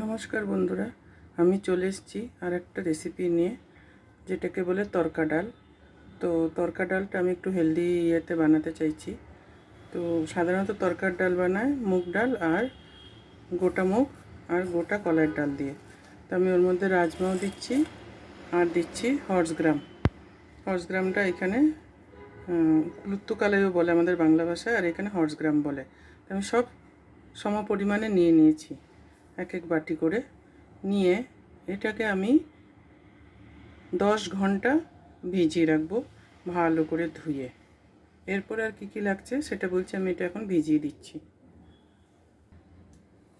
নমস্কার বন্ধুরা, আমি চলে এসেছি আর একটা রেসিপি নিয়ে, যেটাকে বলে তরকা ডাল। তো তরকা ডালটা আমি একটু হেলদি ইয়েতে বানাতে চাইছি। তো সাধারণত তরকার ডাল বানায় মুগ ডাল আর গোটা মুগ আর গোটা কলার ডাল দিয়ে। তো আমি ওর মধ্যে রাজমাও দিচ্ছি আর দিচ্ছি হর্স গ্রাম হর্স গ্রামটা এখানে লুত্তুকালাইও বলে আমাদের বাংলা ভাষায় আর এখানে হর্স গ্রাম বলে। আমি সব সম পরিমাণে নিয়ে নিয়েছি। এক এক বাটি করে নিয়ে এটাকে আমি দশ ঘণ্টা ভিজিয়ে রাখব ভালো করে ধুয়ে। এরপর আর কি কি লাগছে সেটা বলছি, আমি এটা এখন ভিজিয়ে দিচ্ছি।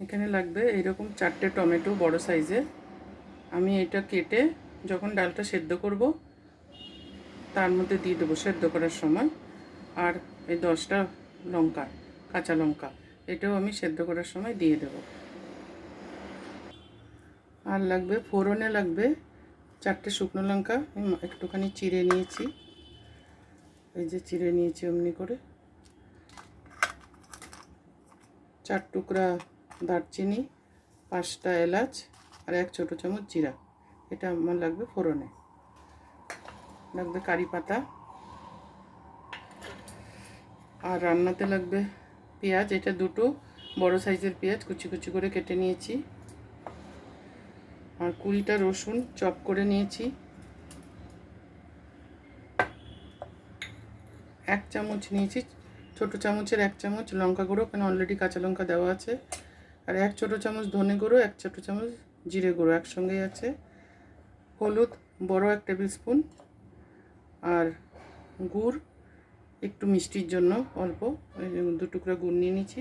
এখানে লাগবে এরকম চারটে টমেটো বড় সাইজে। আমি এটা কেটে যখন ডালটা সেদ্ধ করব, তার মধ্যে দিয়ে দেবো সেদ্ধ করার সময়। আর এই দশটা লঙ্কা, কাঁচা লঙ্কা, এটাও আমি সেদ্ধ করার সময় দিয়ে দেবো। আর লাগবে ফোড়নে লাগবে চারটে শুকনো লঙ্কা একটুখানি চিড়ে নিয়েছি। এই যে চিড়ে নিয়েছি অমনি করে। চার টুকরা দারচিনি, পাঁচটা এলাচ আর এক ছোটো চামচ জিরা। এটা আমার লাগবে ফোড়নে। লাগবে কারি পাতা। আর রান্নাতে লাগবে পেঁয়াজ, এটা দুটো বড় সাইজের পেঁয়াজ, কুচি কুচি করে কেটে নিয়েছি। আর কুড়িটা রসুন চপ করে নিয়েছি। এক চামচ নিয়েছি, ছোটো চামচের এক চামচ লঙ্কা গুঁড়ো, কেন অলরেডি কাঁচা লঙ্কা দেওয়া আছে। আর এক ছোটো চামচ ধনে গুঁড়ো, এক ছোটো চামচ জিরে গুঁড়ো একসঙ্গেই আছে। হলুদ, বড় এক টেবিল স্পুন। আর গুড়, একটু মিষ্টির জন্য অল্প দু টুকরা গুড় নিয়ে নিয়েছি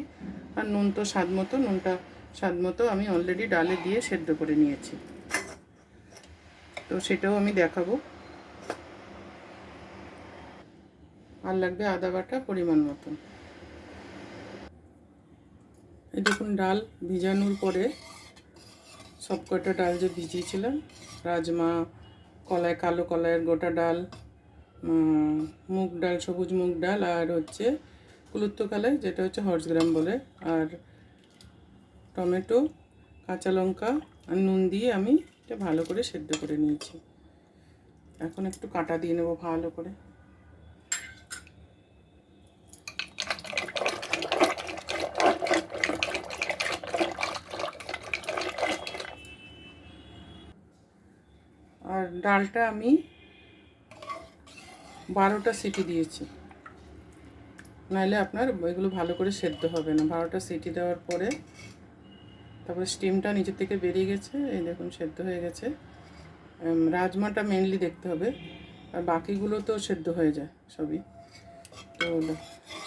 আর নুন তো স্বাদ মতো, নুনটা স্বাদ মতো আমি অলরেডি ডালে দিয়ে সেদ্ধ করে নিয়েছি। তো সেটাও আমি দেখাবো। আর লাগবে আদা বাটা পরিমাণ মতন এই দেখুন ডাল ভিজানোর পরে সব কটা ডাল যে ভিজিয়েছিলাম, রাজমা, কলাই, কালো কলাইয়ের গোটা ডাল মুগ ডাল, সবুজ মুগ ডাল, আর হচ্ছে কুলুত্ত কালাই যেটা হচ্ছে হর্স গ্রাম বলে। আর টমেটো, কাঁচা লঙ্কা আর নুন দিয়ে আমি এটা ভালো করে সেদ্ধ করে নিয়েছি। এখন একটু কাটা দিয়ে নেব ভালো করে। আর ডালটা আমি বারোটা সিটি দিয়েছি। নাহলে আপনার এগুলো ভালো করে সেদ্ধ হবে না। বারোটা সিটি দেওয়ার পরে তারপরে স্টিমটা নিচের থেকে বেরিয়ে গেছে, এই দেখুন সেদ্ধ হয়ে গেছে। রাজমাটা মেনলি দেখতে হবে, আর বাকিগুলো তো সেদ্ধ হয়ে যায় সবই। তো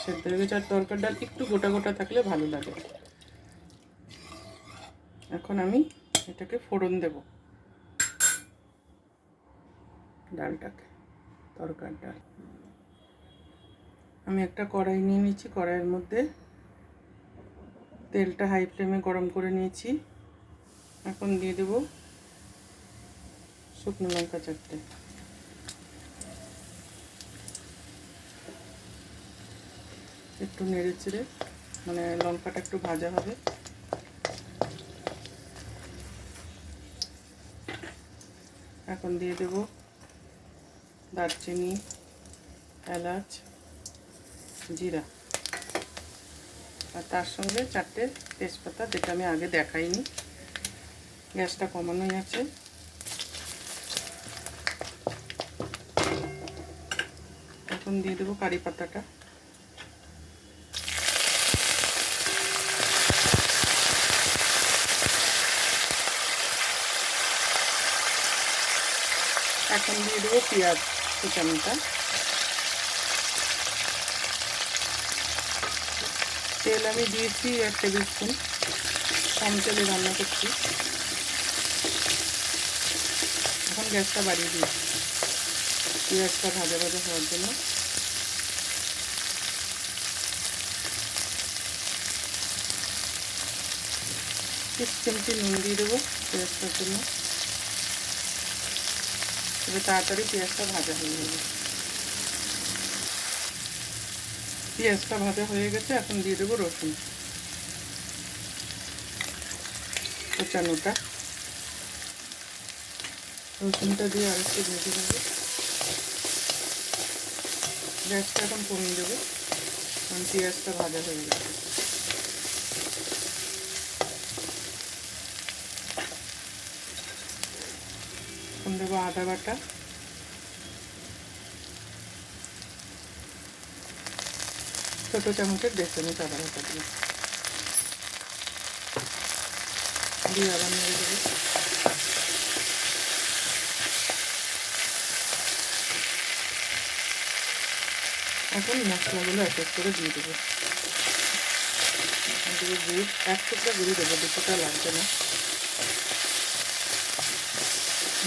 সেদ্ধ হয়ে গেছে, আর তরকার ডাল একটু গোটা গোটা থাকলে ভালো লাগে। এখন আমি এটাকে ফোড়ন দেব, ডালটাকে, তরকার ডাল। আমি একটা কড়াই নিয়ে নিচ্ছি, কড়াইয়ের মধ্যে তেলটা হাই ফ্লেমে গরম করে নিয়েছি। এখন দিয়ে দেব শুকনো লঙ্কা চারটে একটু নেড়ে চেড়ে মানে লঙ্কাটা একটু ভাজা হবে। এখন দিয়ে দেব দারচিনি, এলাচ, জিরা। আর তার সঙ্গে চারটে তেজপাতা যেটা আমি আগে দেখাইনি। গ্যাসটা কমানোই আছে। এখন দিয়ে দেবো কারি পাতাটা। এখন দিয়ে দেবো পেঁয়াজ কুচানোটা। তেল আমি দিয়েছি এক টেবিল স্পুন কম তেলে রান্না করছি। এখন গ্যাসটা বাড়িয়ে দিয়েছি পেঁয়াজটা ভাজা ভাজা হওয়ার জন্য। এক চামচি নুন দিয়ে দেবো পেঁয়াজটার জন্য। তবে তাড়াতাড়ি পেঁয়াজটা ভাজা হয়ে যাবে। পেঁয়াজটা ভাজা হয়ে গেছে, এখন দিয়ে দেবো রসুন। কোচানোটা রসুনটা দিয়ে আরেকটু ভেজে নেব। গ্যাসটা এখন কমিয়ে দেবো, কারণ পেঁয়াজটা ভাজা হয়ে গেছে। এখন দেবো আদা বাটা। ছোটো চামচের চামচ আদা বাটা দিয়ে। দিয়ে আবার নেড়ে দেবো। এখন মশলাগুলো এক এক করে দিয়ে দেবো। গুড় এক টুকরা গুঁড়ি দেবো, দুটোটা লাগবে না।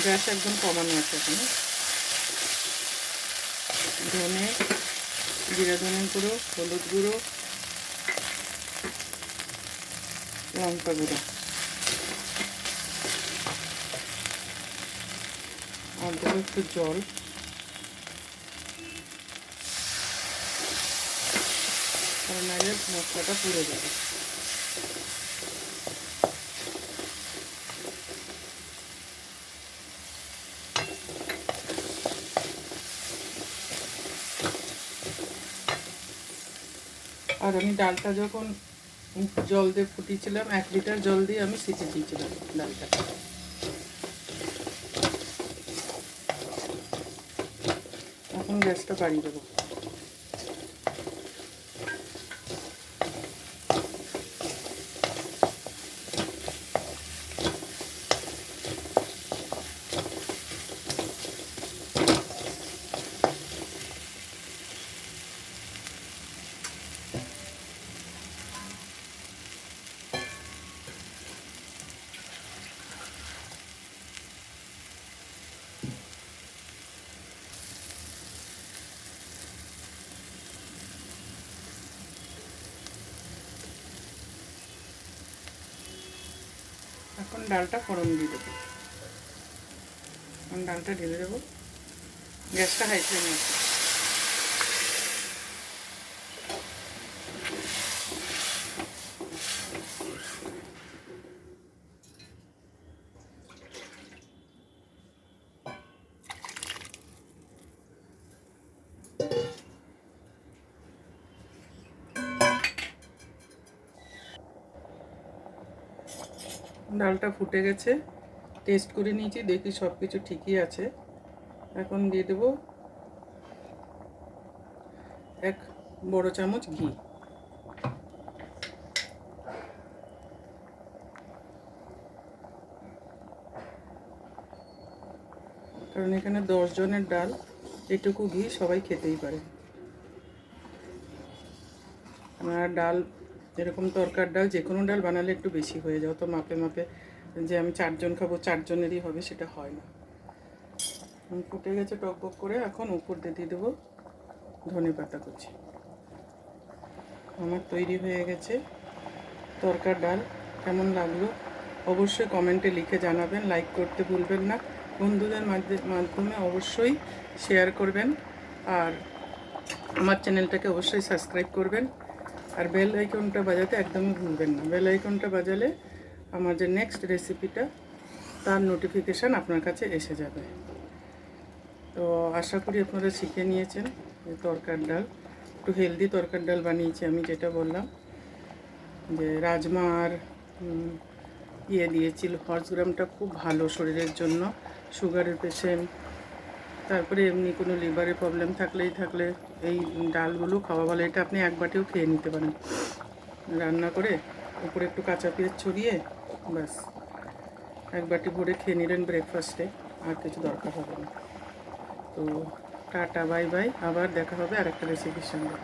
গ্যাস একদম কমানো আছে এখানে। ধনে জিরা ধনে গুঁড়ো, হলুদ গুঁড়ো, লঙ্কা গুঁড়ো। আর দেবো একটু জল। কারণ নাহলে মশলাটা পুড়ে যাবে। আর আমি ডালটা যখন জল দিয়ে ফুটিয়েছিলাম, এক লিটার জল দিয়ে আমি সিটি দিয়েছিলাম ডালটা। এখন গ্যাসটা বাড়িয়ে দেবো। এখন ডালটা ফোড়ন দিয়ে দেবো। এখন ডালটা ঢেলে দেবো। গ্যাসটা হাই ফ্লেমে আছে। ডালটা ফুটে গেছে। টেস্ট করে নিয়েছি, দেখি সব কিছু ঠিকই আছে। এখন দিয়ে দেবো এক বড় চামচ ঘি। কারণ এখানে দশ জনের ডাল, এটুকু ঘি সবাই খেতেই পারে। আর ডাল এরকম তরকার ডাল যে কোনো ডাল বানালে একটু বেশি হয়ে যাও তো মাপে মাপে যে আমি চারজন খাব, চারজনেরই হবে, সেটা হয় না। ফুটে গেছে টক বক করে, এখন উপর দিয়ে দিয়ে দেবো ধনে পাতা কুচি। আমার তৈরি হয়ে গেছে তরকার ডাল। কেমন লাগল? অবশ্যই কমেন্টে লিখে জানাবেন, লাইক করতে ভুলবেন না। বন্ধুদের মাধ্যে- মাধ্যমে অবশ্যই শেয়ার করবেন। আর আমার চ্যানেলটাকে অবশ্যই সাবস্ক্রাইব করবেন। আর বেল আইকনটা বাজাতে একদমই ভুলবেন না। বেল আইকনটা বাজালে আমার যে নেক্সট রেসিপিটা তার নোটিফিকেশান আপনার কাছে এসে যাবে। তো আশা করি আপনারা শিখে নিয়েছেন এই তরকার ডাল। একটু হেলদি তরকার ডাল বানিয়েছি আমি যেটা বললাম। যে রাজমা আর ইয়ে দিয়েছিল হর্স গ্রামটা খুব ভালো শরীরের জন্য। সুগারের পেশেন্ট তারপরে এমনি কোনো লিভারের প্রবলেম থাকলেই থাকলে এই ডালগুলো খাওয়া ভালো এটা আপনি এক বাটিও খেয়ে নিতে পারেন। রান্না করে উপরে একটু কাঁচা পেঁয়াজ ছড়িয়ে ব্যাস। এক বাটি ভরে খেয়ে নিলেন ব্রেকফাস্টে আর কিছু দরকার হবে না। তো টাটা বাই বাই আবার দেখা হবে আর একটা রেসিপির সঙ্গে।